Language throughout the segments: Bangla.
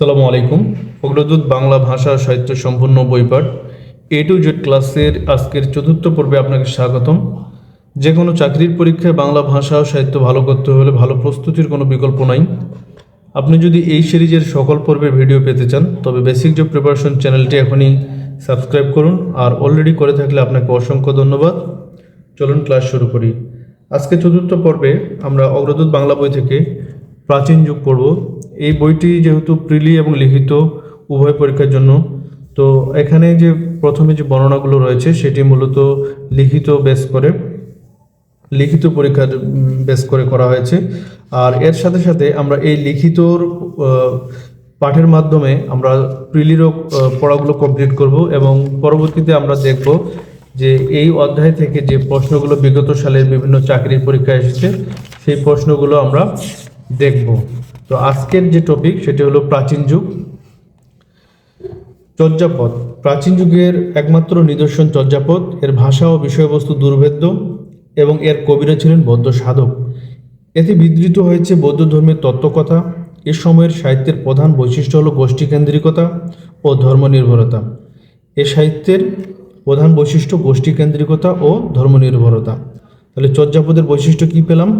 আসসালামু আলাইকুম। অগ্রদূত বাংলা ভাষা সাহিত্য সম্পূর্ণ বইপাঠ এ টু জেড ক্লাসের আজকের চতুর্থ পর্বে আপনাকে স্বাগতম। যে কোনো চাকরির পরীক্ষায় বাংলা ভাষা ও সাহিত্য ভালো করতে হলে ভালো প্রস্তুতির কোনো বিকল্প নাই। আপনি যদি এই সিরিজের সকল পর্বের ভিডিও পেতে চান, তবে বেসিক জব প্রিপারেশন চ্যানেলটি এখনই সাবস্ক্রাইব করুন আর অলরেডি করে থাকলে আপনাকে অসংখ্য ধন্যবাদ। চলুন ক্লাস শুরু করি। আজকে চতুর্থ পর্বে আমরা অগ্রদূত বাংলা বই থেকে প্রাচীন যুগ পড়ব। এই বইটি যেহেতু প্রিলি এবং লিখিত উভয় পরীক্ষার জন্য, তো এখানে যে প্রথমে যে বর্ণনাগুলো রয়েছে সেটি মূলত লিখিত বেস করে, লিখিত পরীক্ষার বেস করে করা হয়েছে। আর এর সাথে সাথে আমরা এই লিখিতর পাঠের মাধ্যমে আমরা প্রিলিরও পড়াগুলো কমপ্লিট করব এবং পরবর্তীতে আমরা দেখব যে এই অধ্যায় থেকে যে প্রশ্নগুলো বিগত সালের বিভিন্ন চাকরির পরীক্ষায় এসেছে, সেই প্রশ্নগুলো আমরা দেখব। তো আজকের যে টপিক সেটি হলো প্রাচীন যুগ। চর্যাপদ। প্রাচীন যুগের একমাত্র নিদর্শন চর্যাপদ। এর ভাষা ও বিষয়বস্তু দুর্ভেদ্য এবং এর কবিরা ছিলেন বৌদ্ধ সাধক। এতে বিধৃত হয়েছে বৌদ্ধ ধর্মের তত্ত্বকথা। এ সময়ের সাহিত্যের প্রধান বৈশিষ্ট্য হল গোষ্ঠীকেন্দ্রিকতা ও ধর্মনির্ভরতা। এ সাহিত্যের প্রধান বৈশিষ্ট্য গোষ্ঠীকেন্দ্রিকতা ও ধর্মনির্ভরতা। তাহলে চর্যাপদের বৈশিষ্ট্য কি পেলাম?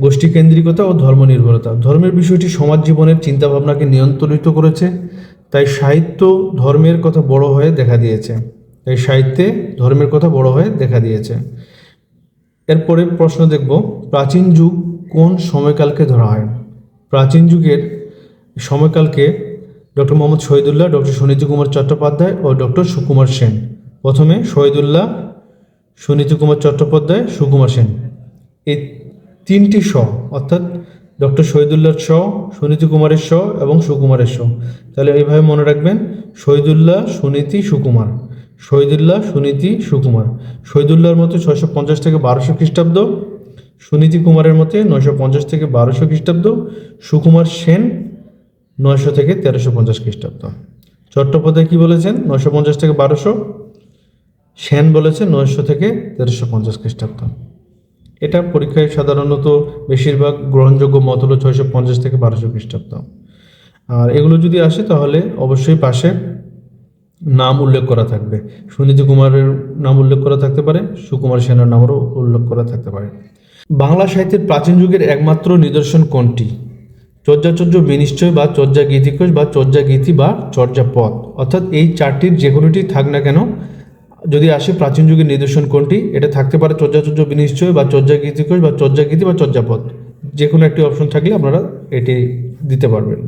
গোষ্ঠীকেন্দ্রিকতা ও ধর্মনির্ভরতা। ধর্মের বিষয়টি সমাজ জীবনের চিন্তাভাবনাকে নিয়ন্ত্রিত করেছে, তাই সাহিত্য ধর্মের কথা বড় হয়ে দেখা দিয়েছে। তাই সাহিত্যে ধর্মের কথা বড় হয়ে দেখা দিয়েছে। এরপরে প্রশ্ন দেখব, প্রাচীন যুগ কোন সময়কালকে ধরা হয়? প্রাচীন যুগের সময়কালকে ডক্টর মোহাম্মদ শহীদুল্লাহ, ডক্টর সুনীতি কুমার চট্টোপাধ্যায় ও ডক্টর সুকুমার সেন। প্রথমে শহীদুল্লাহ সুনীতি কুমার চট্টোপাধ্যায়, সুকুমার সেন। এই তিনটি স অর্থাৎ ডক্টর শহীদুল্লাহর স সুনীতি কুমারের স এবং সুকুমারের স তাহলে এইভাবে মনে রাখবেন, শহীদুল্লাহ, সুনীতি, সুকুমার। শহীদুল্লাহ, সুনীতি, সুকুমার। শহীদুল্লাহর মতে ছয়শো পঞ্চাশ থেকে বারোশো খ্রিস্টাব্দ, সুনীতি কুমারের মতে নয়শো পঞ্চাশ থেকে বারোশো খ্রিস্টাব্দ, সুকুমার সেন নয়শো থেকে তেরোশো পঞ্চাশ খ্রিস্টাব্দ। চট্টোপাধ্যায় কী বলেছেন? নয়শো পঞ্চাশ থেকে বারোশো, সেন বলেছেন নয়শো থেকে তেরোশো পঞ্চাশ খ্রিস্টাব্দ। এটা পরীক্ষায় সাধারণত বেশিরভাগ গ্রহণযোগ্য মত হলো ছয়শো পঞ্চাশ থেকে বারোশো খ্রিস্টাব্দ। আর এগুলো যদি আসে তাহলে অবশ্যই পাশে নাম উল্লেখ করা থাকবে। সুনীতি কুমারের নাম উল্লেখ করা থাকতে পারে, সুকুমার সেনের নামেরও উল্লেখ করা থাকতে পারে। বাংলা সাহিত্যের প্রাচীন যুগের একমাত্র নিদর্শন কোনটি? চর্যাচর্য বিনিশ্চয় বা চর্যা গীতিকোষ বা চর্যা গীতি বা চর্যাপদ। অর্থাৎ এই চারটির যে কোনোটি থাক না কেন যদি আসে প্রাচীন যুগের নিদর্শন কোনটি? এটা থাকতে পারে চর্যাচর্য বিনিশ্চয় বা চর্যা গীতিকোষ বা চর্যা গীতি বা চর্যাপদ। যে কোনো একটি অপশন থাকলে আপনারা এটি দিতে পারবেন।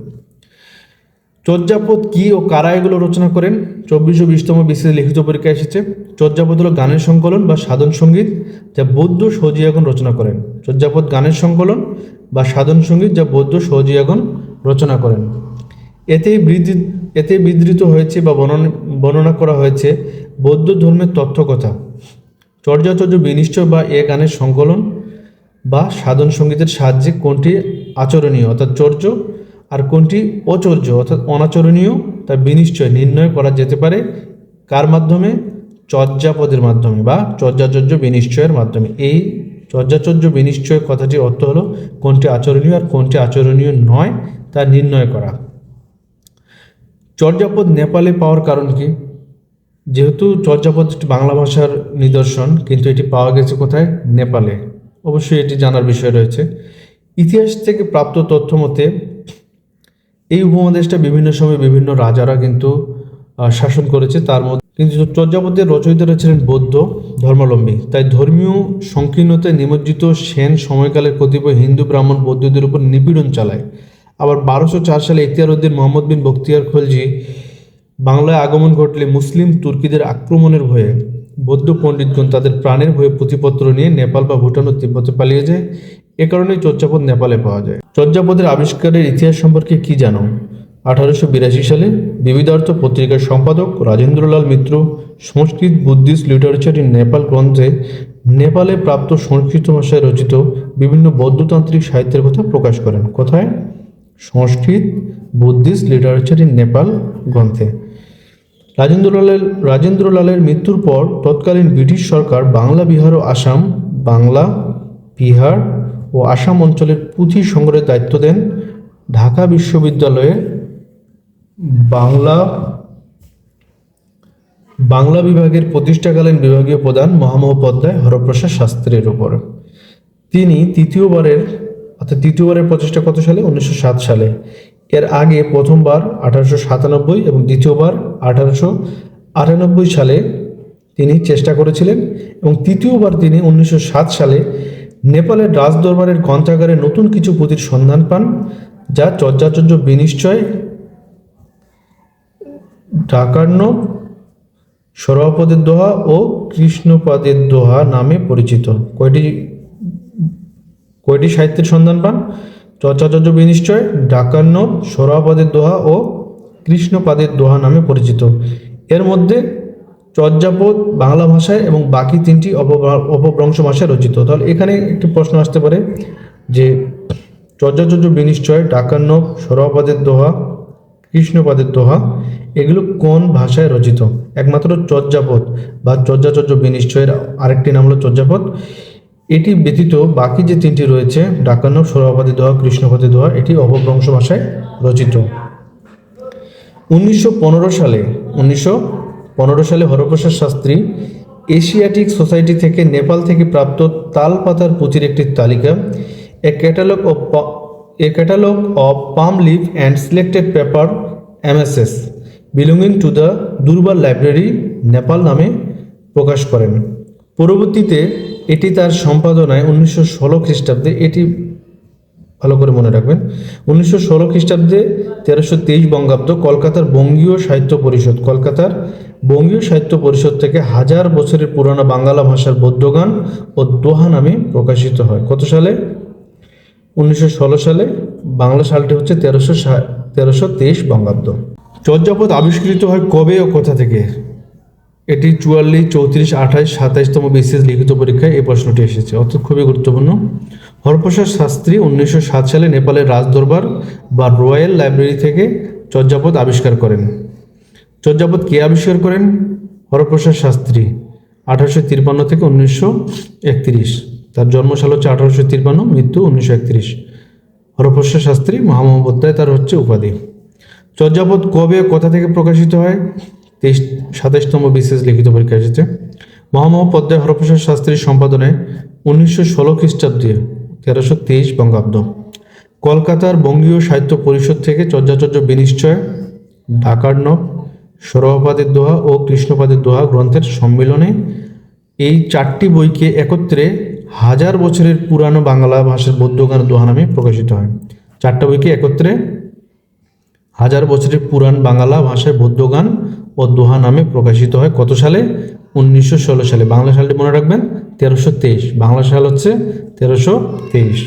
চর্যাপদ কি ও কারা এগুলো রচনা করেন? চব্বিশ ও বিশতম বিসিএস লিখিত পরীক্ষা এসেছে। চর্যাপদ হলো গানের সংকলন বা সাধন সংগীত যা বৌদ্ধ সহজিয়াগণ রচনা করেন। চর্যাপদ গানের সংকলন বা সাধন সংগীত যা বৌদ্ধ সহজিয়াগণ রচনা করেন। এতে বৃদ্ধি এতে বিধৃত হয়েছে বা বর্ণনা করা হয়েছে বৌদ্ধ ধর্মের তথ্যকথা চর্যাচর্য বিনিশ্চয় বা এ গানের সংকলন বা সাধন সঙ্গীতের সাহায্যে কোনটি আচরণীয়, অর্থাৎ চর্য, আর কোনটি অচর্য, অর্থাৎ অনাচরণীয়, তা বিনিশ্চয়, নির্ণয় করা যেতে পারে কার মাধ্যমে? চর্যাপদের মাধ্যমে বা চর্যাচর্য বিনিশ্চয়ের মাধ্যমে। এই চর্যাচর্য বিনিশ্চয় কথাটির অর্থ হলো কোনটি আচরণীয় আর কোনটি আচরণীয় নয় তা নির্ণয় করা। চর্যাপদ নেপালে পাওয়ার কারণ কি? যেহেতু চর্যাপদ বাংলা ভাষার নিদর্শন, কিন্তু এটি পাওয়া গেছে কোথায়? নেপালে। অবশ্যই এটি জানার বিষয় রয়েছে। ইতিহাস থেকে প্রাপ্ত তথ্য মতে, এই উপমহাদেশটা বিভিন্ন সময় বিভিন্ন রাজারা কিন্তু শাসন করেছে। তার মধ্যে কিন্তু চর্যাপদের রচয়িতারা ছিলেন বৌদ্ধ ধর্মাবলম্বী। তাই ধর্মীয় সংকীর্ণতায় নিমজ্জিত সেন সময়কালের কতিপয় হিন্দু, ব্রাহ্মণ, বৌদ্ধদের উপর নিপীড়ন চালায়। আবার বারোশো চার সালে ইখতিয়ার উদ্দিন মোহাম্মদ বিন বখতিয়ার খলজি বাংলায় আগমন ঘটলে মুসলিম তুর্কিদের আক্রমণের ভয়ে বৌদ্ধ পণ্ডিতগণ তাদের প্রাণের ভয়ে পুঁথিপত্র নিয়ে নেপাল বা ভুটান ও তিব্বতে পালিয়ে যায়। এ কারণেই চর্যাপদ নেপালে পাওয়া যায়। চর্যাপদের আবিষ্কারের ইতিহাস সম্পর্কে কি জানো? আঠারোশো বিরাশি সালে বিবিধার্থ পত্রিকার সম্পাদক Rajendralal Mitra Sanskrit Buddhist literature in Nepal গ্রন্থে নেপালে প্রাপ্ত সংস্কৃত ভাষায় রচিত বিভিন্ন বৌদ্ধতান্ত্রিক সাহিত্যের কথা প্রকাশ করেন। কোথায়? Sanskrit Buddhist literature in Nepal গ্রন্থে। রাজেন্দ্রলালের রাজেন্দ্রলালের মৃত্যুর পর তৎকালীন ব্রিটিশ সরকার বাংলা, বিহার ও আসাম, বাংলা, বিহার ও আসাম অঞ্চলের পুঁথি সংগ্রহের দায়িত্ব দেন ঢাকা বিশ্ববিদ্যালয়ে বাংলা বাংলা বিভাগের প্রতিষ্ঠাকালীন বিভাগীয় প্রধান মহামহোপাধ্যায় হরপ্রসাদ শাস্ত্রীর উপর। তিনি তৃতীয়বারের, অর্থাৎ তৃতীয়বারের প্রচেষ্টা কত সালে? উনিশশো সাত সালে। এর আগে প্রথমবার আঠারোশো সাতানব্বই এবং দ্বিতীয়বার আঠারোশো আটানব্বই সালে তিনি চেষ্টা করেছিলেন এবং তৃতীয়বার তিনি উনিশশো সাত সালে নেপালের রাজদরবারের গ্রন্থাগারে নতুন কিছু পুঁথির সন্ধান পান, যা চর্যাচর্য বিনিশ্চয়, ঢাকার্ণ সরপদের দোহা ও কৃষ্ণপদের দোহা নামে পরিচিত। কয়টি কয়টি সাহিত্যের সন্ধান পান? চর্চাচর্য বিনিশ্চয় ডাকান্ন সরাপদের দোহা ও কৃষ্ণপাদের দোহা নামে পরিচিত। এর মধ্যে চর্যাপদ, বাংলা ভাষায় এবং বাকি তিনটি অপভ্র- অপভ্রংশ ভাষায় রচিত। তাহলে এখানে একটি প্রশ্ন আসতে পারে যে, চর্যাচর্য বিনিশ্চয় ডাকান্ন সরাপদের দোহা, কৃষ্ণপাদের দোহা, এগুলো কোন ভাষায় রচিত? একমাত্র চর্যাপদ বা চর্যাচর্য বিনিশ্চয়ের আরেকটি নাম হলো চর্যাপদ। এটি ব্যতীত বাকি যে তিনটি রয়েছে ডাকান্ন সৌরবাদী দোহা কৃষ্ণপদী দোহা এটি অপভ্রংশ ভাষায় রচিত। উনিশশো পনেরো সালে, উনিশশো পনেরো সালে হরপ্রসাদ শাস্ত্রী এশিয়াটিক সোসাইটি থেকে নেপাল থেকে প্রাপ্ত তাল পাতার পুঁথির একটি তালিকা, a catalogue of a catalogue of palm leaf and selected paper, MSS, belonging to the Durbar library, Nepal নামে প্রকাশ করেন। পরবর্তীতে এটি তার সম্পাদনায় উনিশশো ষোলো খ্রিস্টাব্দে, এটি ভালো করে মনে রাখবেন, উনিশশো ষোলো খ্রিস্টাব্দে তেরোশো তেইশ বঙ্গাব্দ কলকাতার বঙ্গীয় সাহিত্য পরিষদ, কলকাতার বঙ্গীয় সাহিত্য পরিষদ থেকে হাজার বছরের পুরানো বাংলা ভাষার বৌদ্ধগান ও দোহা নামে প্রকাশিত হয়। কত সালে? উনিশশো ষোলো সালে, বাংলা সালটি হচ্ছে তেরোশো তেরোশো তেইশ বঙ্গাব্দ। চর্যাপদ আবিষ্কৃত হয় কবে ও কোথা থেকে? এটি চুয়াল্লিশ, চৌত্রিশ, আঠাশ সাতাইশতম বিশেষ লিখিত পরীক্ষায় এই প্রশ্নটি এসেছে। অর্থাৎ খুবই গুরুত্বপূর্ণ। হরপ্রসাদ শাস্ত্রী উনিশশো সাত সালে নেপালের রাজদরবার বা রয়্যাল লাইব্রেরি থেকে চর্যাপদ আবিষ্কার করেন। চর্যাপদ কে আবিষ্কার করেন? হরপ্রসাদ শাস্ত্রী, আঠারোশো তিরপান্ন থেকে উনিশশো একত্রিশ। তার জন্মসাল হচ্ছে আঠারোশো তিরপান্ন, মৃত্যু উনিশশো একত্রিশ। হরপ্রসাদ শাস্ত্রী মহামহোপাধ্যায় তার হচ্ছে উপাধি। চর্যাপদ কবে কোথা থেকে প্রকাশিত হয়? তেইশ, সাতাইশতম বিশেষ লিখিত পরীক্ষা এসেছে। মহামহোপাধ্যায় হরপ্রসাদ শাস্ত্রীর সম্পাদনায় উনিশশো ষোলো খ্রিস্টাব্দে তেরোশো তেইশ বঙ্গাব্দ। কলকাতার বঙ্গীয় সাহিত্য পরিষদ থেকে চর্যাচর্য বিনিশ্চয় ঢাকার্ণব সরহপাদের দোহা ও কৃষ্ণপাদের দোহা গ্রন্থের সম্মিলনে এই চারটি বইকে একত্রে হাজার বছরের পুরানো বাংলা ভাষার বৌদ্ধগান দোহা নামে প্রকাশিত হয়। চারটা বইকে একত্রে হাজার বছরের পুরাণ বাংলা ভাষায় বৌদ্ধ গান ও দোহা নামে প্রকাশিত হয় কত সালে? উনিশশো ষোলো সালে। বাংলা সালটি মনে রাখবেন? তেরোশো তেইশ। বাংলা সাল হচ্ছে তেরোশো তেইশ।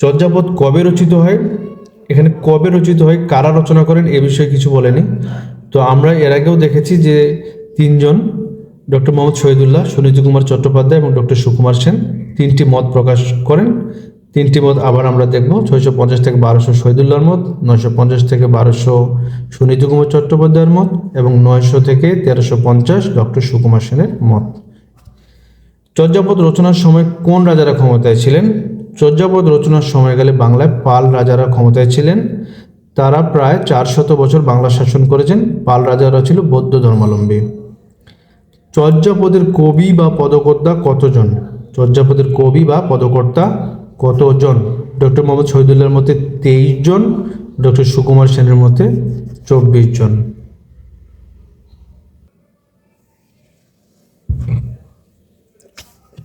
চর্যাপদ কবে রচিত হয়? এখানে কবে রচিত হয়? কারা রচনা করেন? এ বিষয়ে কিছু বলেনি। তো আমরা এর আগেও দেখেছি যে তিনজন ডক্টর মোহাম্মদ শহীদুল্লাহ, সুনীতি কুমার চট্টোপাধ্যায় এবং ডক্টর সুকুমার সেন তিনটি মত প্রকাশ করেন। তিনটি মত আবার আমরা দেখব, ছয়শো পঞ্চাশ থেকে বারোশো শহীদুল্লাহর মত, নয়শো পঞ্চাশ থেকে বারোশো সুনীতি কুমার চট্টোপাধ্যায়ের মত এবং নয়শো থেকে তেরোশো পঞ্চাশ ডক্টর সুকুমার সেনের মত। চর্যাপদ রচনার সময় কোন রাজারা ক্ষমতায় ছিলেন? চর্যাপদ রচনার সময়কালে বাংলায় পাল রাজারা ক্ষমতায় ছিলেন। তারা প্রায় চারশত বছর বাংলা শাসন করেছেন। পাল রাজারা ছিল বৌদ্ধ ধর্মাবলম্বী। চর্যাপদের কবি বা পদকর্তা কতজন? চর্যাপদের কবি বা পদকর্তা কতজন? ডক্টর মোহাম্মদ শহীদুল্লাহর মধ্যে তেইশ জন ডক্টর সুকুমার সেনের মধ্যে চব্বিশ জন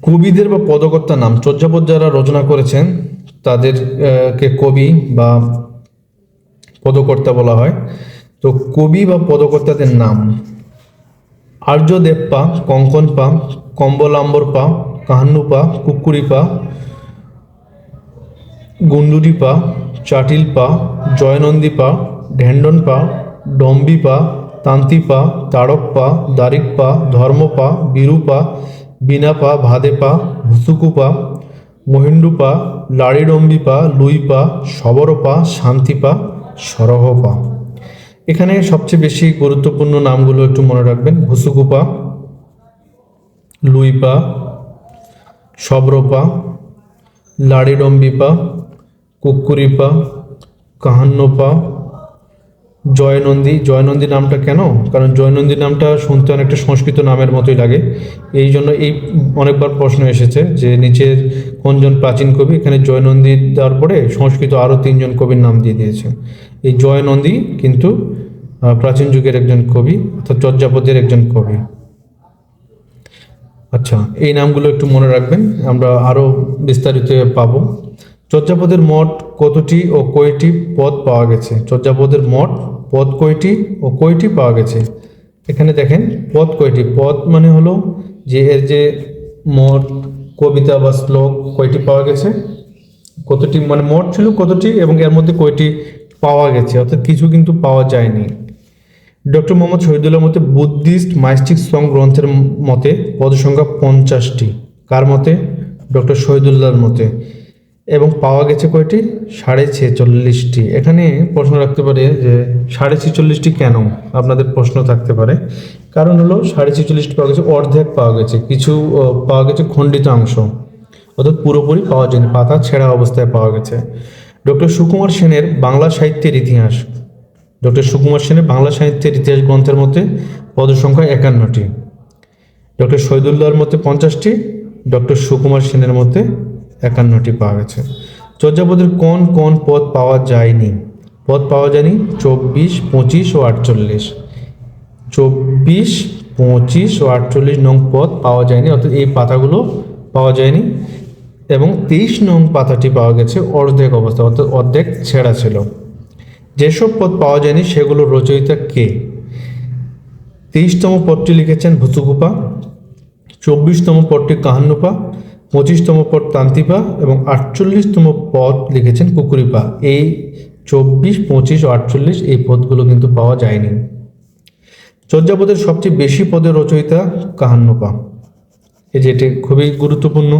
কবিদের বা পদকর্তার নাম চর্যাপদ যারা রচনা করেছেন তাদের আহ, কে কবি বা পদকর্তা বলা হয়। তো কবি বা পদকর্তাদের নাম আর্যদেব পা কঙ্কন পা কম্বলাম্বর পা কাহান্নু পা কুকুরি পা কাহান্নু পা কুকুরি পা গুন্ডুরি পা চাটিল পা জয়নন্দী পা ঢেন্ডন পা ডম্বি পা সবর পা, শান্তি পা, সরহ পা। এখানে সবচেয়ে বেশি গুরুত্বপূর্ণ নামগুলো একটু মনে রাখবেন। ভুসুকুপা লুইপা সবরপা লাড়িডম্বিপা কুকুরিপা, কাহান্নপা, জয়নন্দী। জয়নন্দী নামটা কেন? কারণ জয়নন্দী নামটা শুনতে অনেকটা সংস্কৃত নামের মতোই লাগে। এই জন্য এই অনেকবার প্রশ্ন এসেছে যে নিচের কোনজন প্রাচীন কবি? এখানে জয়নন্দী দেওয়ার পরে সংস্কৃত আরও তিনজন কবির নাম দিয়ে দিয়েছে। এই জয়নন্দী কিন্তু প্রাচীন যুগের একজন কবি, অর্থাৎ চর্যাপদের একজন কবি। আচ্ছা এই নামগুলো একটু মনে রাখবেন, আমরা আরও বিস্তারিত পাবো। চর্যাপদের মোট কতটি ও কয়টি পদ পাওয়া গেছে? চর্যাপদের মোট পদ কয়টি ও কয়টি পাওয়া গেছে? এখানে দেখেন, পদ কয়টি? পদ মানে হলো যে এর যে মোট কবিতা বা শ্লোক কয়টি পাওয়া গেছে? কতটি মানে মোট ছিল কতটি এবং এর মধ্যে কয়টি পাওয়া গেছে? অর্থাৎ কিছু কিন্তু পাওয়া যায়নি। ডক্টর মোহাম্মদ শহীদুল্লাহ মতে বুদ্ধিস্ট মাইস্টিক সং গ্রন্থের মতে পদসংখ্যা পঞ্চাশটি। কার মতে? ডক্টর শহীদুল্লাহর মতে। এবং পাওয়া গেছে কয়টি? সাড়ে ছেচল্লিশটি। এখানে প্রশ্ন রাখতে পারে যে সাড়ে ছেচল্লিশটি কেন? আপনাদের প্রশ্ন থাকতে পারে। কারণ হলো সাড়ে ছেচল্লিশটি পাওয়া গেছে, অর্ধেক পাওয়া গেছে, কিছু পাওয়া গেছে খণ্ডিত অংশ। অর্থাৎ পুরোপুরি পাওয়া যায়নি, পাতা ছেঁড়া অবস্থায় পাওয়া গেছে। ডক্টর সুকুমার সেনের বাংলা সাহিত্যের ইতিহাস। ডক্টর সুকুমার সেনের বাংলা সাহিত্যের ইতিহাস গ্রন্থের মধ্যে পদসংখ্যা একান্নটি। ডক্টর শহীদুল্লাহর মধ্যে পঞ্চাশটি, ডক্টর সুকুমার সেনের মধ্যে একান্নটি পাওয়া গেছে। চর্যাপদের কোন কোন পদ পাওয়া যায়নি? পদ পাওয়া যায়নি চব্বিশ, পঁচিশ ও আটচল্লিশ। চব্বিশ, পঁচিশ ও আটচল্লিশ নং পদ পাওয়া যায়নি, অর্থাৎ এই পাতাগুলো পাওয়া যায়নি। এবং তেইশ নং পাতাটি পাওয়া গেছে অর্ধেক অবস্থা, অর্থাৎ অর্ধেক ছেঁড়া ছিল। যেসব পদ পাওয়া যায়নি সেগুলো রচয়িতা কে? তেইশতম পদটি লিখেছেন ভুতুকুপা চব্বিশতম পদটি কাহান্নুপা পঁচিশতম পদ তান্তিপা এবং আটচল্লিশতম পদ লিখেছেন কুকুরিপা। এই চব্বিশ, পঁচিশ ও আটচল্লিশ এই পদগুলো কিন্তু পাওয়া যায়নি। চর্যাপদের সবচেয়ে বেশি পদের রচয়িতা কাহান্নপা এই যে যেটি খুবই গুরুত্বপূর্ণ,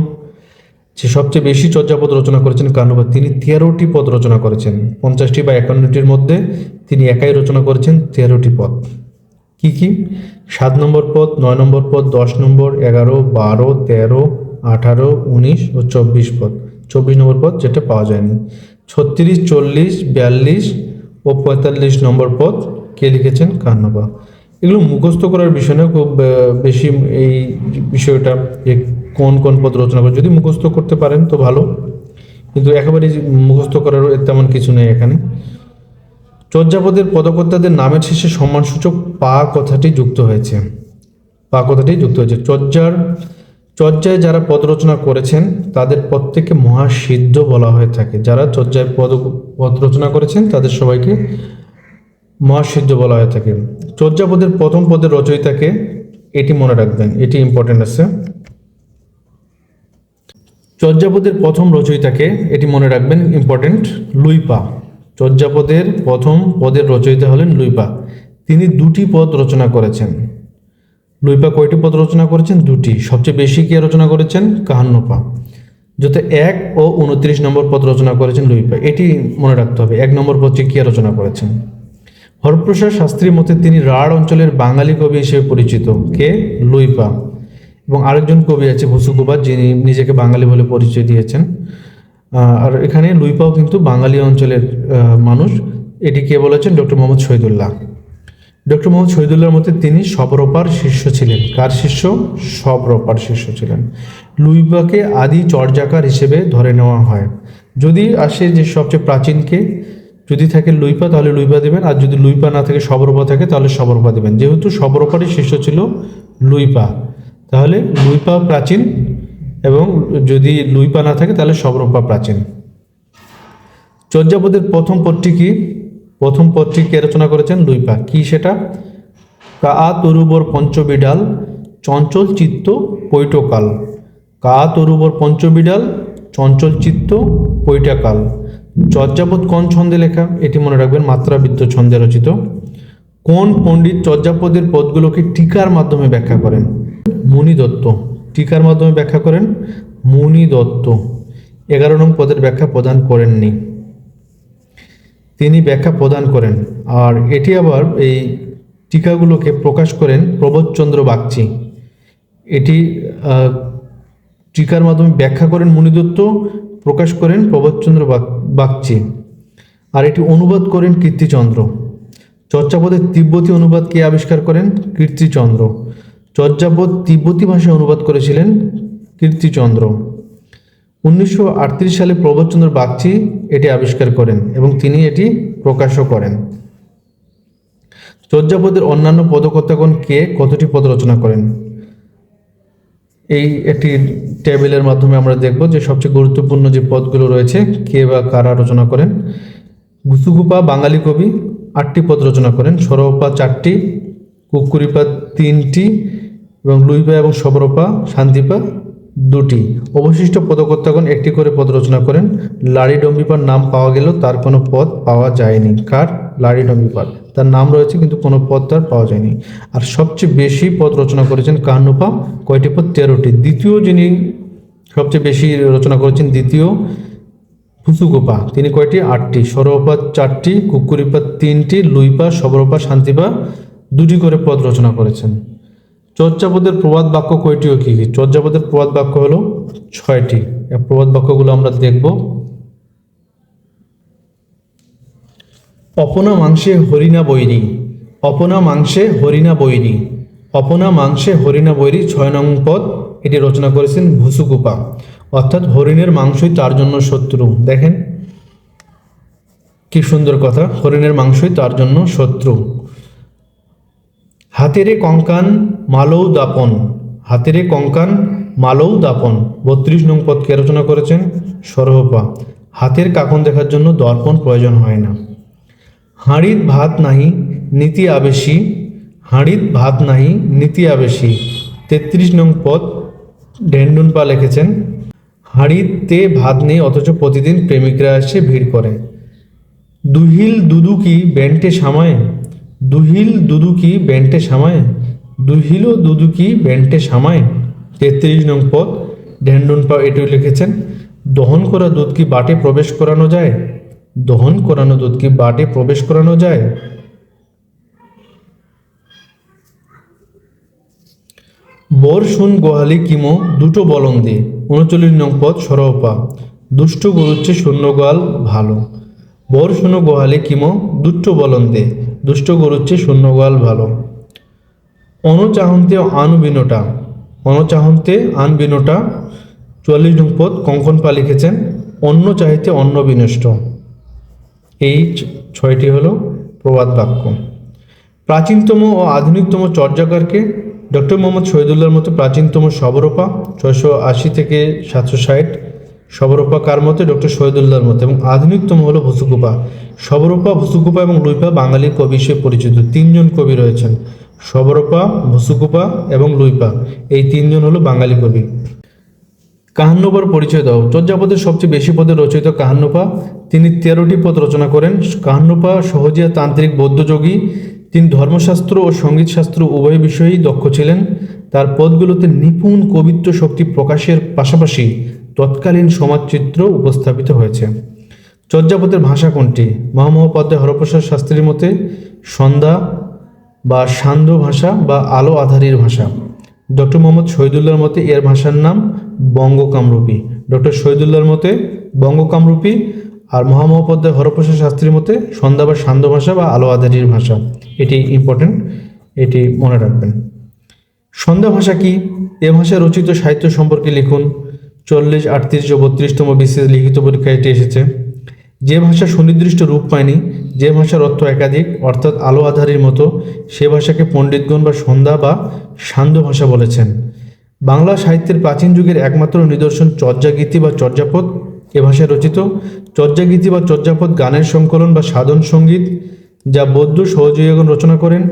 যে সবচেয়ে বেশি চর্যাপদ রচনা করেছেন কাহান্নুপা তিনি তেরোটি পদ রচনা করেছেন। পঞ্চাশটি বা একান্নটির মধ্যে তিনি একাই রচনা করেছেন তেরোটি পদ। কি কি? সাত নম্বর পদ, নয় নম্বর পদ, দশ নম্বর, এগারো, বারো, তেরো আঠারো, উনিশ ও চব্বিশ পদ। চব্বিশ নম্বর পদ যেটা পাওয়া যায়নি। ছত্রিশ, চল্লিশ, বিয়াল্লিশ ও পঁয়তাল্লিশ নম্বর পদ কে লিখেছেন? কান্নবা। এগুলো মুখস্থ করার বিষয় না, খুব বেশি এই বিষয়টা যে কোন কোন পদ রচনা করে। যদি মুখস্থ করতে পারেন তো ভালো। কিন্তু একেবারে মুখস্থ করারও তেমন কিছু নেই এখানে। চর্যাপদের পদকর্তাদের নামের শেষে সম্মানসূচক পা কথাটি যুক্ত হয়েছে। পা কথাটি যুক্ত হয়েছে। চর্যার চর্যায় যারা পদ রচনা করেছেন, তাদের প্রত্যেককে মহাসিদ্ধ বলা হয়ে থাকে। যারা চর্যায় পদ পদ রচনা করেছেন, তাদের সবাইকে মহাসিদ্ধ বলা হয়ে থাকে। চর্যাপদের প্রথম পদের রচয়িতাকে এটি মনে রাখবেন, এটি ইম্পর্টেন্ট আছে। চর্যাপদের প্রথম রচয়িতাকে এটি মনে রাখবেন ইম্পর্টেন্ট লুইপা। চর্যাপদের প্রথম পদের রচয়িতা হলেন লুইপা। তিনি দুটি পদ রচনা করেছেন। লুইপা কয়টি পদ রচনা করেছেন? দুটি। সবচেয়ে বেশি কে রচনা করেছেন? কাহান্নপা। যাতে এক ও উনত্রিশ নম্বর পদ রচনা করেছেন লুইপা এটি মনে রাখতে হবে, এক নম্বর পদটি কে রচনা করেছেন? হরপ্রসাদ শাস্ত্রীর মতে তিনি রাঢ় অঞ্চলের বাঙালি কবি হিসেবে পরিচিত। কে? লুইপা। এবং আরেকজন কবি আছে ভুসুকুবার যিনি নিজেকে বাঙালি বলে পরিচয় দিয়েছেন। আর এখানে লুইপাও কিন্তু বাঙালি অঞ্চলের মানুষ। এটি কে বলেছেন? ডক্টর মোহাম্মদ শহীদুল্লাহ। ডক্টর মোহাম্মদ শহীদুল্লাহর মতে তিনি সবরপার শিষ্য ছিলেন। কার শিষ্য? সবরপার শিষ্য ছিলেন। লুইপাকে আদি চর্যাকার হিসেবে ধরে নেওয়া হয়। যদি আসে যে সবচেয়ে প্রাচীনকে, যদি থাকে লুইপা, তাহলে লুইপা দেবেন, আর যদি লুইপা না থাকে সবরপা থাকে, তাহলে সবরপা দেবেন। যেহেতু সবরপারই শিষ্য ছিল লুইপা, তাহলে লুইপা প্রাচীন, এবং যদি লুইপা না থাকে, তাহলে সবরপা প্রাচীন। চর্যাপদের প্রথম পদটি কি? প্রথম পদটি কে রচনা করেছেন? লুইপা কি সেটা? কা তরুবর পঞ্চবিডাল, চঞ্চল চিত্ত পৈটকাল কা তরুবর পঞ্চবিডাল, চঞ্চল চিত্ত পৈটাকাল চর্যাপদ কোন ছন্দে লেখা? এটি মনে রাখবেন মাত্রাবৃত্ত ছন্দে রচিত। কোন পণ্ডিত চর্যাপদের পদগুলোকে টিকার মাধ্যমে ব্যাখ্যা করেন? মুনি দত্ত টিকার মাধ্যমে ব্যাখ্যা করেন মুনি দত্ত এগারো নং পদের ব্যাখ্যা প্রদান করেননি। তিনি ব্যাখ্যা প্রদান করেন। আর এটি আবার এই টিকাগুলোকে প্রকাশ করেন প্রবোধচন্দ্র বাগচি। এটি টিকার মাধ্যমে ব্যাখ্যা করেন মুনিদত্ত, প্রকাশ করেন প্রবোধচন্দ্র বাগ- বাগচি। আর এটি অনুবাদ করেন কীর্তিচন্দ্র। চর্যাপদের তিব্বতী অনুবাদ কে আবিষ্কার করেন? কীর্তিচন্দ্র। চর্যাপদ তিব্বতী ভাষায় অনুবাদ করেছিলেন কীর্তিচন্দ্র। উনিশশো আটত্রিশ সালে প্রবোধচন্দ্র বাগচি এটি আবিষ্কার করেন এবং তিনি এটি প্রকাশও করেন। চর্যাপদের অন্যান্য পদকর্তাগণ কে কতটি পদ রচনা করেন? এই একটি টেবিলের মাধ্যমে আমরা দেখব যে সবচেয়ে গুরুত্বপূর্ণ যে পদগুলো রয়েছে, কে বা কারা রচনা করেন? গুসুগুপা বাঙালি কবি আটটি পদ রচনা করেন, সরপা চারটি, কুকুরিপা তিনটি এবং লুইপা এবং সবরপা শান্তিপা দুটি। অবশিষ্ট পদকর্তাগণ একটি করে পদ রচনা করেন। লাড়ি ডম্বিপার নাম পাওয়া গেল তার কোনো পদ পাওয়া যায়নি। কার? লাড়ি ডম্বিপার তার নাম রয়েছে কিন্তু কোনো পদ তার পাওয়া যায়নি। আর সবচেয়ে বেশি পদ রচনা করেছেন কাহনুপা কয়টি পদ? তেরোটি। দ্বিতীয় যিনি সবচেয়ে বেশি রচনা করেছেন দ্বিতীয় ফুসুগোপা। তিনি কয়টি? আটটি। সরোপা চারটি কুকুরিপা তিনটি, লুইপা, সবরপা, শান্তিপা দুটি করে পদ রচনা করেছেন। চর্যাপদের প্রবাদ বাক্য কয়টিও কী কী? চর্যাপদের প্রবাদ বাক্য হলো ছয়টি। প্রবাদ বাক্যগুলো আমরা দেখব। অপনা মাংসে হরিণা বৈরী, অপনা মাংসে হরিণা বৈরী, অপনা মাংসে হরিণা বৈরী ছয় নং পদ। এটি রচনা করেছেন ভুসুকুপা। অর্থাৎ হরিণের মাংসই তার জন্য শত্রু। দেখেন, কি সুন্দর কথা। হরিণের মাংসই তার জন্য শত্রু। হাতেরে কঙ্কান মালৌ দাপন, হাতেরে কঙ্কান মালৌ দাপন, বত্রিশ নং পদ কে রচনা করেছেন সরহপা। হাতের কাকন দেখার জন্য দর্পণ প্রয়োজন হয় না। হাঁড়িত ভাত নাহি, নীতি আবেশী। হাঁড়িত ভাত নাহি, নীতি আবেশী। তেত্রিশ নং পদ ঢেন্ডুনপা লিখেছেন, হাঁড়িতে ভাত নেই, অথচ প্রতিদিন প্রেমিকরা এসে ভিড় করে। দুহিল দুদুকি বেন্টে সামায় দুহিল দুদুকি বেন্টে সামায়? দুহিল ও দুদুকি বেন্টে সামায়? তেত্রিশ নং পদ ঢেন্ডুনপা এটিও লিখেছেন, দহন করা দুধ কি বাটে প্রবেশ করানো যায়? দহন করানো দুধ কি বাটে প্রবেশ করানো যায়? বর শুন গোহালি কিমো, দুটো বলন দে। উনচল্লিশ নং পদ সরপা দুষ্ট গরুচ্ছে শূন্য গোয়াল ভালো। বর শুনো গোহালি কিমো, দুটো বলন দে। দুষ্ট গরুচ্ছে শূন্য গোয়াল ভালো। অনচাহন্তে আন বিনোটা অনচাহন্তে আন বিনোটা চুয়াল্লিশ নং পদ কঙ্কন পা লিখেছেন, অন্য চাহিতে অন্ন বিনষ্ট এই ছয়টি হলো প্রবাদ বাক্য। প্রাচীনতম ও আধুনিকতম চর্যাকারকে ডক্টর মোহাম্মদ শহীদুল্লাহর মতো প্রাচীনতম সবরপা ছয়শো আশি থেকে সাতশো ষাট সবরপা কার মতে? ডক্টর শহীদুল্লাহর মতে। এবং আধুনিকতম হলো ভুসুকুপা। সবরূপা, ভুসুকুপা এবং লুইপা বাঙালি কবি হিসেবে পরিচিত। তিনজন কবি রয়েছেন। সবরপা, ভুসুকুপা এবং লুইপা। এই তিনজন হলো বাঙালি কবি। কাহান্নপার পরিচয় দাও। চর্যাপদের সবচেয়ে বেশি পদে রচিত কাহান্নপা। তিনি তেরোটি পদ রচনা করেন। কাহান্নপা সহজিয়া তান্ত্রিক বৌদ্ধযোগী। তিনি ধর্মশাস্ত্র ও সঙ্গীতশাস্ত্র উভয় বিষয়েই দক্ষ ছিলেন। তার পদগুলোতে নিপুণ কবিত্ব শক্তি প্রকাশের পাশাপাশি তৎকালীন সমাজচিত্র উপস্থাপিত হয়েছে। চর্যাপদের ভাষা কোনটি? মহামহোপাধ্যায় হরপ্রসাদ শাস্ত্রীর মতে সন্ধ্যা বা সান্ধ্য ভাষা বা আলো আধারীর ভাষা। ডক্টর মোহাম্মদ শহীদুল্লাহর মতে এর ভাষার নাম বঙ্গকামরূপী। ডক্টর শহীদুল্লাহর মতে বঙ্গকামরূপী আর মহামহোপাধ্যায় হরপ্রসাদ শাস্ত্রীর মতে সন্ধ্যা বা সান্ধ্য ভাষা বা আলো আধারীর ভাষা। এটি ইম্পর্টেন্ট এটি মনে রাখবেন। সন্ধ্যা ভাষা কি? এ ভাষায় রচিত সাহিত্য সম্পর্কে লিখুন। চল্লিশ, আটত্রিশ ও বত্রিশতম বিশেষ লিখিত পরীক্ষায় এটি এসেছে। যে ভাষা সুনির্দিষ্ট রূপ পায়নি, যে ভাষার অর্থ একাধিক, অর্থাৎ আলো আধারির মতো, সে ভাষাকে পণ্ডিতগণ বা সন্ধ্যা বা সান্ধ্য ভাষা বলেছেন। বাংলা সাহিত্যের প্রাচীন যুগের একমাত্র নিদর্শন চর্যাগীতি বা চর্যাপদ। এ ভাষায় রচিত, চর্যাগীতি বা চর্যাপদ গানের সংকলন বা সাধন সংগীত, যা বৌদ্ধ সহযোগীগণ রচনা করেন।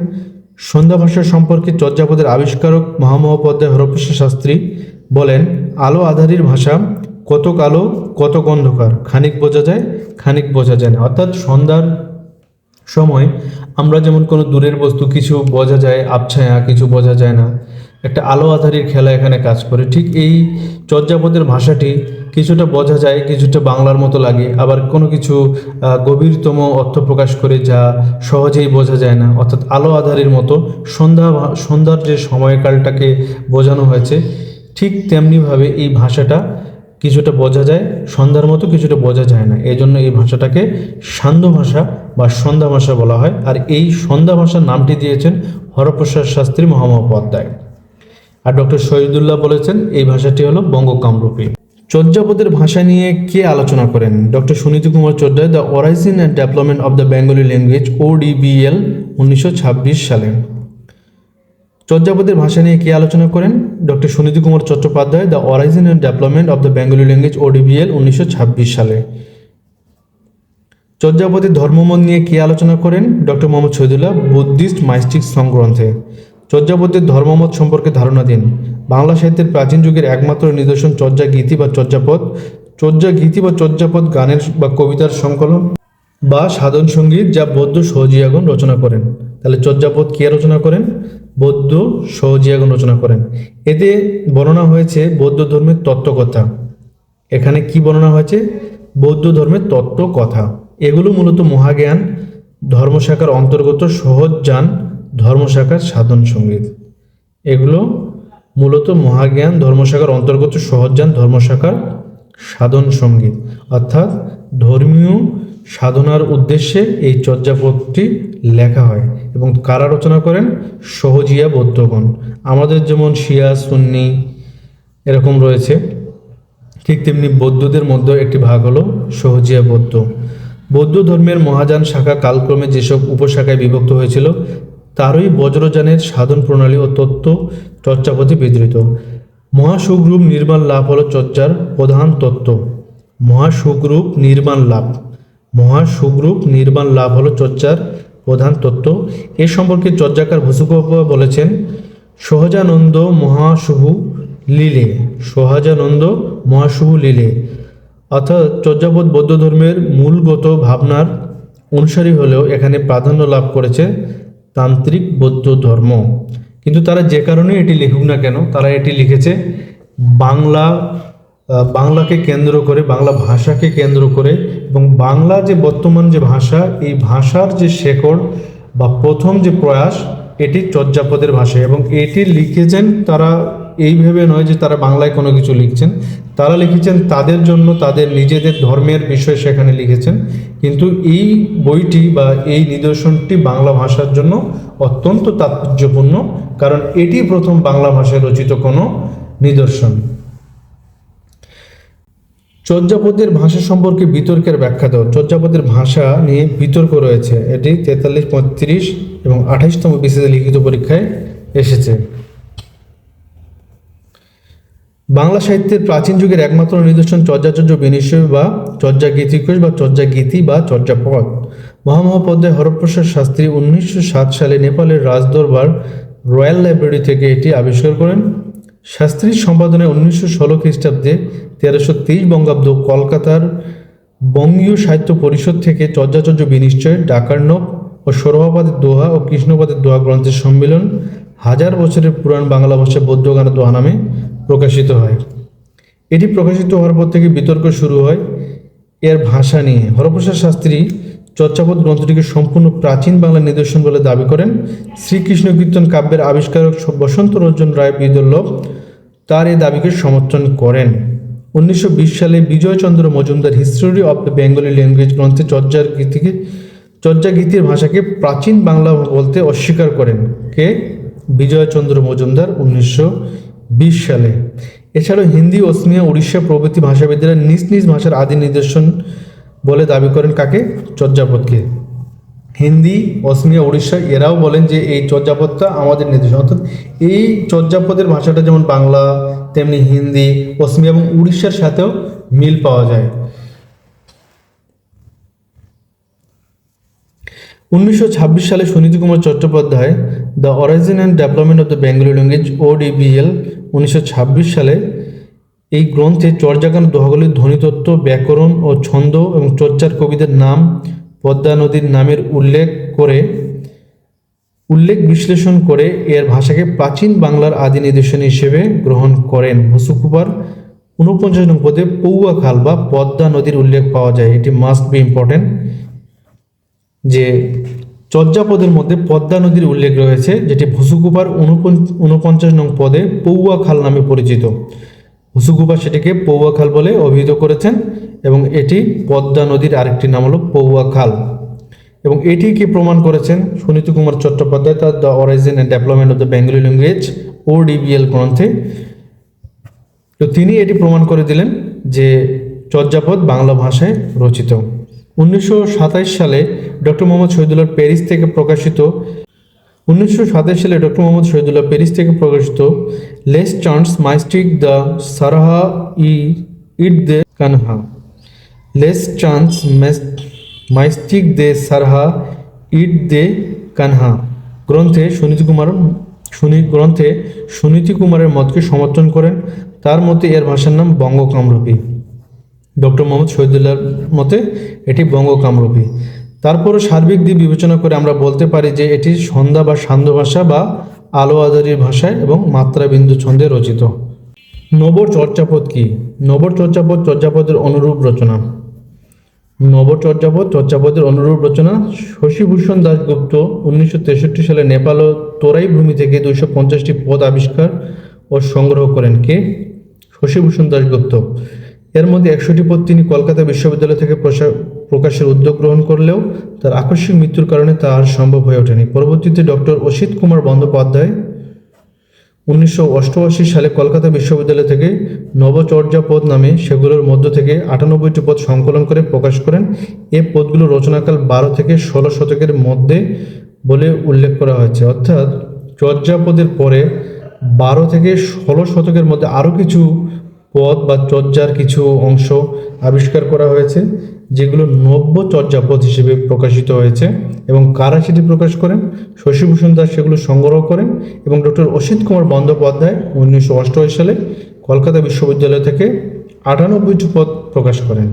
সন্ধ্যা ভাষা সম্পর্কে চর্যাপদের আবিষ্কারক, মহামহোপাধ্যায় হরপ্রসাদ শাস্ত্রী বলেন, আলো আধারির ভাষা কত কালো, কত অন্ধকার খানিক বোঝা যায়, খানিক বোঝা যায় না। অর্থাৎ সন্ধ্যার সময় আমরা যেমন কোনো দূরের বস্তু কিছু বোঝা যায়, আবছায়া কিছু বোঝা যায় না। একটা আলো আধারির খেলা এখানে কাজ করে। ঠিক এই চর্যাপদের ভাষাটি কিছুটা বোঝা যায়, কিছুটা বাংলার মতো লাগে। আবার কোনো কিছু গভীরতম অর্থ প্রকাশ করে যা সহজেই বোঝা যায় না। অর্থাৎ আলো আধারির মতো সন্ধ্যা, সন্ধ্যার যে সময়কালটাকে বোঝানো হয়েছে ঠিক তেমনিভাবে এই ভাষাটা কিছুটা বোঝা যায়, সন্ধ্যার মতো কিছুটা বোঝা যায় না। এই জন্য এই ভাষাটাকে সান্ধ্য ভাষা বা সন্ধ্যা ভাষা বলা হয়। আর এই সন্ধ্যা ভাষার নামটি দিয়েছেন হরপ্রসাদ শাস্ত্রী মহামহোপাধ্যায়। আর ডক্টর শহীদুল্লাহ বলেছেন, এই ভাষাটি হলো বঙ্গকামরূপী। চর্যাপদের ভাষা নিয়ে কে আলোচনা করেন? Doctor Suniti Kumar চোদ্দায় the origin and development of the Bengali language O DBL উনিশশো সালে। চর্যাপদের ভাষা নিয়ে কে আলোচনা করেন? Doctor Suniti Kumar Chattopadhyay, the origin and development of the Bengali language ODBL উনিশশো ছাব্বিশ সালে। চর্যাপদের ধর্মমত নিয়ে কে আলোচনা করেন? Doctor Mohammad Shahidullah, Buddhist mystic সংগ্রন্থে। চর্যাপদের ধর্মমত সম্পর্কে ধারণা দিন। বাংলা সাহিত্যের প্রাচীন যুগের একমাত্র নিদর্শন চর্যা গীতি বা চর্যাপদ। চর্যা গীতি বা চর্যাপদ গানের বা কবিতার সংকলন বা সাধন সংগীত যা বৌদ্ধ সহজিয়াগণ রচনা করেন। তাহলে চর্যাপদ কে রচনা করেন? বৌদ্ধ সহজিয়াগণ রচনা করেন। এতে বর্ণনা হয়েছে বৌদ্ধ ধর্মের তত্ত্বকথা। এখানে কি বর্ণনা হয়েছে? বৌদ্ধ ধর্মের তত্ত্ব কথা এগুলো মূলত মহাজ্ঞান, ধর্মশাখার অন্তর্গত সহজ যান, ধর্মশাখার সাধন সংগীত। এগুলো মূলত মহাজ্ঞান, ধর্মশাখার অন্তর্গত সহজান ধর্মশাখার সাধন সংগীত। অর্থাৎ ধর্মীয় সাধনার উদ্দেশ্যে এই চর্যাপদটি লেখা হয় এবং কারা রচনা করেন? সহজিয়া বৌদ্ধগণ। আমাদের যেমন শিয়া, সুন্নি এরকম রয়েছে, ঠিক তেমনি বৌদ্ধদের মধ্যে একটি ভাগ হলো সহজিয়া বৌদ্ধ। বৌদ্ধ ধর্মের মহাযান শাখা কালক্রমে যেসব উপশাখায় বিভক্ত হয়েছিল, তারই বজ্রযানের সাধন প্রণালী ও তত্ত্ব চর্চাপথে বিধৃত। মহাসুখরূপ নির্মাণ লাভ হলো চর্চার প্রধান তত্ত্ব। মহাসুখরূপ নির্মাণ লাভ। মহাসুখরূপ নির্মাণ লাভ হলো চর্চার প্রধান তত্ত্ব। এ সম্পর্কে চর্যাকার ভুসুকপ্প বলেছেন, সহজানন্দ মহাশুভু লীলে, সহজানন্দ মহাশুভু লীলে। অর্থাৎ চর্যাপদ বৌদ্ধ ধর্মের মূলগত ভাবনার অনুসারী হলেও এখানে প্রাধান্য লাভ করেছে তান্ত্রিক বৌদ্ধ ধর্ম। কিন্তু তারা যে কারণে এটি লিখুক না কেন, তারা এটি লিখেছে বাংলা বাংলাকে কেন্দ্র করে, বাংলা ভাষাকে কেন্দ্র করে এবং বাংলা যে বর্তমান যে ভাষা, এই ভাষার যে শেকড় বা প্রথম যে প্রয়াস, এটি চর্যাপদের ভাষা এবং এটি লিখেছেন তারা এইভাবে নয় যে তারা বাংলায় কোনো কিছু লিখছেন। তারা লিখেছেন তাদের জন্য তাদের নিজেদের ধর্মের বিষয় সেখানে লিখেছেন। কিন্তু এই বইটি বা এই নিদর্শনটি বাংলা ভাষার জন্য অত্যন্ত তাৎপর্যপূর্ণ, কারণ এটি প্রথম বাংলা ভাষায় রচিত কোনো নিদর্শন। চর্যাপদের ভাষা সম্পর্কে বিতর্কের ব্যাখ্যা দাও চর্যাপদের ভাষা নিয়ে বিতর্ক রয়েছে। এটি তেতাল্লিশ, পঁয়ত্রিশ এবং আঠাইশতম বিসিএস লিখিত পরীক্ষায় এসেছে। বাংলা সাহিত্যের প্রাচীন যুগের একমাত্র নিদর্শন চর্যাচর্য বিনিশ্চয় বা চর্যা গীতিকোষ বা চর্যা গীতি বা চর্যাপদ। মহামহোপাধ্যায় হরপ্রসাদ শাস্ত্রী উনিশশো সাত সালে নেপালের রাজদরবার রয়্যাল লাইব্রেরি থেকে এটি আবিষ্কার করেন। শাস্ত্রীর সম্পাদনে উনিশশো ষোলো খ্রিস্টাব্দে তেরোশো তেইশ বঙ্গাব্দ কলকাতার বঙ্গীয় সাহিত্য পরিষদ থেকে চর্যাচর্য বিনিশ্চয় ডাকার্ণব ও সৌরভাপাদের দোহা ও কৃষ্ণপাদের দোহা গ্রন্থের সম্মেলন হাজার বছরের পুরাণ বাংলা ভাষা বৌদ্ধ গান দোহা নামে প্রকাশিত হয়। এটি প্রকাশিত হওয়ার পর থেকে বিতর্ক শুরু হয় এর ভাষা নিয়ে। হরপ্রসাদ শাস্ত্রী চর্চাপদ গ্রন্থটিকে সম্পূর্ণ প্রাচীন বাংলা নিদর্শন বলে দাবি করেন। শ্রীকৃষ্ণ কীর্তন কাব্যের আবিষ্কারক বসন্ত রঞ্জন রায় বিদল্লভ তার এই দাবিকে সমর্থন করেন। উনিশশো বিশ সালে Bijaychandra Mazumdar history of the Bengali language গ্রন্থে চর্যার গীতিকে, চর্যা গীতির ভাষাকে প্রাচীন বাংলা বলতে অস্বীকার করেন কে? বিজয়চন্দ্র মজুমদার উনিশশো বিশ সালে। এছাড়াও হিন্দি ওসমিয়া উড়িষ্যা প্রভৃতি ভাষাবিদরা নিজ নিজ ভাষার আদি নিদর্শন বলে দাবি করেন কাকে? চর্যাপদকে। হিন্দি, অসমিয়া উড়িষ্যা এরাও বলেন যে এই চর্যাপদটা আমাদের নিদর্শন অর্থাৎ এই চর্যাপদের ভাষাটা যেমন বাংলা, তেমনি হিন্দি, অসমিয়া এবং উড়িষ্যার সাথেও মিল পাওয়া যায়। উনিশশো ছাব্বিশ সালে Suniti Kumar Chattopadhyay, the origin and development of the Bengali language O DBL উনিশশো ছাব্বিশ সালে এই গ্রন্থে চর্যাগান দোহাগুলির ধ্বনিতত্ত্ব, ব্যাকরণ ও ছন্দ এবং চর্চার কবিদের নাম পদ্মা নদীর নামের উল্লেখ করে, উল্লেখ বিশ্লেষণ করে এর ভাষাকে প্রাচীন বাংলার আদি নিদর্শন হিসেবে গ্রহণ করেন। ভুসুকুপার উনপঞ্চাশ নং পদে পৌয়া খাল বা পদ্মা নদীর উল্লেখ পাওয়া যায়। এটি মাস্ট বি ইম্পর্টেন্ট যে চর্যাপদের মধ্যে পদ্মা নদীর উল্লেখ রয়েছে, যেটি ভুসুকুপার উনপঞ্চাশ নং পদে পৌয়া খাল নামে পরিচিত। হুসুগুবা সেটিকে পৌয়া খাল বলে অভিহিত করেছেন এবং এটি পদ্মা নদীর আরেকটি নাম হলো পৌয়া খাল। এবং এটিকে প্রমাণ করেছেন? সুনীতি কুমার চট্টোপাধ্যায়, তার the origin and development of the Bengali language O DBL গ্রন্থে। তো তিনি এটি প্রমাণ করে দিলেন যে চর্যাপদ বাংলা ভাষায় রচিত। উনিশশো সালে ডক্টর মোহাম্মদ শহীদুল্লাহ প্যারিস থেকে প্রকাশিত উনিশশো সালে ডক্টর মোহাম্মদ শহীদুল্লাহ প্যারিস থেকে প্রকাশিত লেস চান্স মাইস্টিক দ্য সারাহা ই ইট দে কানহা। লেস চান্স মাইস্টিক দে সারহা ইট দে কানহা। গ্রন্থে সুনীতি কুমার সুনি গ্রন্থে সুনীতি কুমারের মতকে সমর্থন করেন। তার মতে এর ভাষার নাম বঙ্গ কামরূপী ডক্টর মোহাম্মদ শহীদুল্লাহর মতে এটি বঙ্গ কামরূপী তারপরও সার্বিক দিক বিবেচনা করে আমরা বলতে পারি যে এটি সন্ধ্যা বা সান্ধ্য ভাষা বা আলো আদারির ভাষায় এবং মাত্রাবিন্দু ছন্দে রচিত। নবর চর্যাপদ কি? নবর চর্যাপদ চর্যাপদের অনুরূপ রচনা। নবর চর্যাপদ চর্যাপদের অনুরূপ রচনা শশীভূষণ দাশগুপ্ত উনিশশো তেষট্টি সালে নেপাল ও তোরাই ভূমি থেকে দুইশো পঞ্চাশটি পদ আবিষ্কার ও সংগ্রহ করেন। কে? শশীভূষণ দাশগুপ্ত। এর মধ্যে একশোটি পদ তিনি কলকাতা বিশ্ববিদ্যালয় থেকে প্রকাশের উদ্যোগ গ্রহণ করলেও তার আকস্মিক মৃত্যুর কারণে তা আর সম্ভব হয়ে ওঠেনি। পরবর্তীতে ডক্টর অসিত কুমার বন্দ্যোপাধ্যায় উনিশশো অষ্টআশি সালে কলকাতা বিশ্ববিদ্যালয় থেকে নবচর্যাপদ নামে সেগুলোর মধ্য থেকে আটানব্বইটি পদ সংকলন করে প্রকাশ করেন। এ পদগুলো রচনাকাল বারো থেকে ষোলো শতকের মধ্যে বলে উল্লেখ করা হয়েছে। অর্থাৎ চর্যাপদের পরে বারো থেকে ষোলো শতকের মধ্যে আরও কিছু পদ বা চর্যার কিছু অংশ আবিষ্কার করা হয়েছে, যেগুলো নব্য চর্যাপদ হিসেবে প্রকাশিত হয়েছে এবং কারা সেটি প্রকাশ করেন? শশীভূষণ দাস সেগুলো সংগ্রহ করেন এবং ডক্টর অসিত কুমার বন্দ্যোপাধ্যায় উনিশশো অষ্টআশি সালে কলকাতা বিশ্ববিদ্যালয় থেকে আটানব্বইটি পদ প্রকাশ করেন।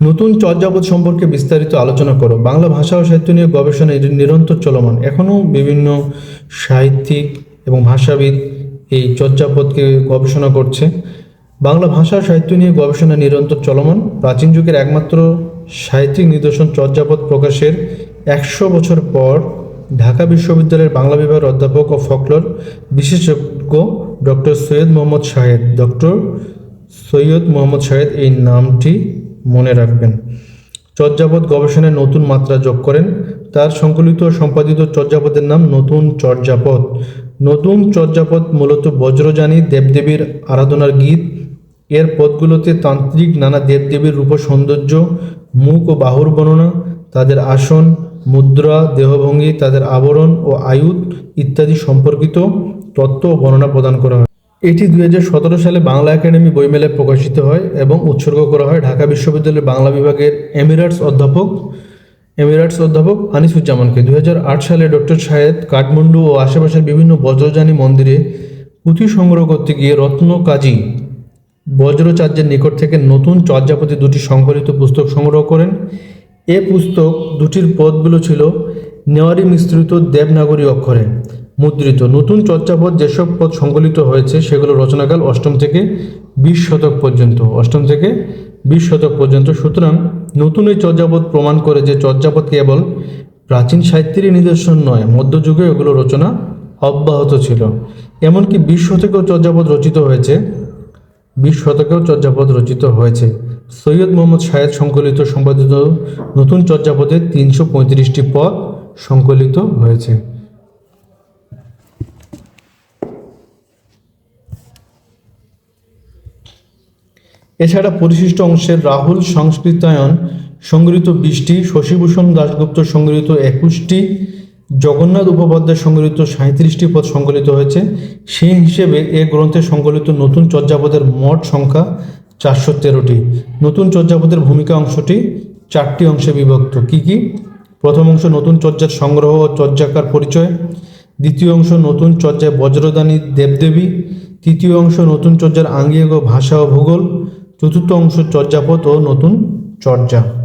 নতুন চর্যাপদ সম্পর্কে বিস্তারিত আলোচনা করো। বাংলা ভাষা ও সাহিত্য নিয়ে গবেষণা নিরন্তর চলমান। এখনও বিভিন্ন সাহিত্যিক এবং ভাষাবিদ এই চর্যাপদকে গবেষণা করছে। বাংলা ভাষা সাহিত্য নিয়ে গবেষণা নিরন্তর চলমান। প্রাচীন যুগের একমাত্র সাহিত্যিক নিদর্শন চর্যাপদ প্রকাশের একশো বছর পর ঢাকা বিশ্ববিদ্যালয়ের বাংলা বিভাগের অধ্যাপক ও ফকলর বিশেষজ্ঞ ডক্টর সৈয়দ মোহাম্মদ শাহেদ। ডক্টর সৈয়দ মোহাম্মদ শাহেদ এই নামটি মনে রাখবেন। চর্যাপদ গবেষণায় নতুন মাত্রা যোগ করেন। তার সংকলিত সম্পাদিত চর্যাপদের নাম নতুন চর্যাপদ নতুন চর্যাপদ মূলত বজ্রযানী দেবদেবীর আরাধনার গীত। এর পদগুলোতে তান্ত্রিক নানা দেবদেবীর রূপ সৌন্দর্য, মুখ ও বাহুর বর্ণনা, তাদের আসন, মুদ্রা, দেহভঙ্গি, তাদের আবরণ ও আয়ুধ ইত্যাদি সম্পর্কিত তত্ত্ব ও বর্ণনা প্রদান করা হয়। এটি দুই হাজার সতেরো সালে বাংলা একাডেমি বইমেলায় প্রকাশিত হয় এবং উৎসর্গ করা হয় ঢাকা বিশ্ববিদ্যালয়ের বাংলা বিভাগের এমিরাটস অধ্যাপক এমিরাটস অধ্যাপক আনিসুজ্জামানকে দু হাজার আট সালে ডক্টর শাহেদ কাঠমান্ডু ও আশেপাশের বিভিন্ন বজ্রযানী মন্দিরে পুঁথি সংগ্রহ করতে গিয়ে রত্ন কাজী বজ্রচার্যের নিকট থেকে নতুন চর্যাপতি দুটি সংকলিত পুস্তক সংগ্রহ করেন। এ পুস্তক দুটির পদগুলো ছিল নেওয়ারি মিশ্রিত দেবনাগরী অক্ষরে মুদ্রিত। নতুন চর্যাপদ যেসব পদ সংকলিত হয়েছে সেগুলো রচনাকাল অষ্টম থেকে বিশ শতক পর্যন্ত। অষ্টম থেকে বিশ শতক পর্যন্ত। সুতরাং নতুন এই চর্যাপদ প্রমাণ করে যে চর্যাপদ কেবল প্রাচীন সাহিত্যেরই নিদর্শন নয় মধ্যযুগে এগুলো রচনা অব্যাহত ছিল। এমনকি বিশ শতকেও চর্যাপদ রচিত হয়েছে। বিশ শতকেও চর্যাপদ রচিত হয়েছে। সৈয়দ মোহাম্মদ শাহেদ সংকলিত সম্পাদিত নতুন চর্যাপদে তিনশো পঁয়ত্রিশটি পদ সংকলিত হয়েছে। এছাড়া পরিশিষ্ট অংশের রাহুল সংস্কৃতায়ন সংগৃহীত বিশটি, শশীভূষণ দাশগুপ্ত সংগৃহীত একুশটি, জগন্নাথ উপপাধ্যায় সংগৃহীত সাঁত্রিশটি পদ সংকলিত হয়েছে। সেই হিসেবে এ গ্রন্থে সংকলিত নতুন চর্যাপদের মোট সংখ্যা চারশো তেরোটি। নতুন চর্যাপদের ভূমিকা অংশটি চারটি অংশে বিভক্ত। কি কি? প্রথম অংশ নতুন চর্যার সংগ্রহ ও চর্যাকার পরিচয়। দ্বিতীয় অংশ নতুন চর্যায় বজ্রদানী দেবদেবী। তৃতীয় অংশ নতুন চর্যার আঙ্গিক ও ভাষা ও ভূগোল। চতুর্থ অংশ চর্যাপদ ও নতুন চর্যা।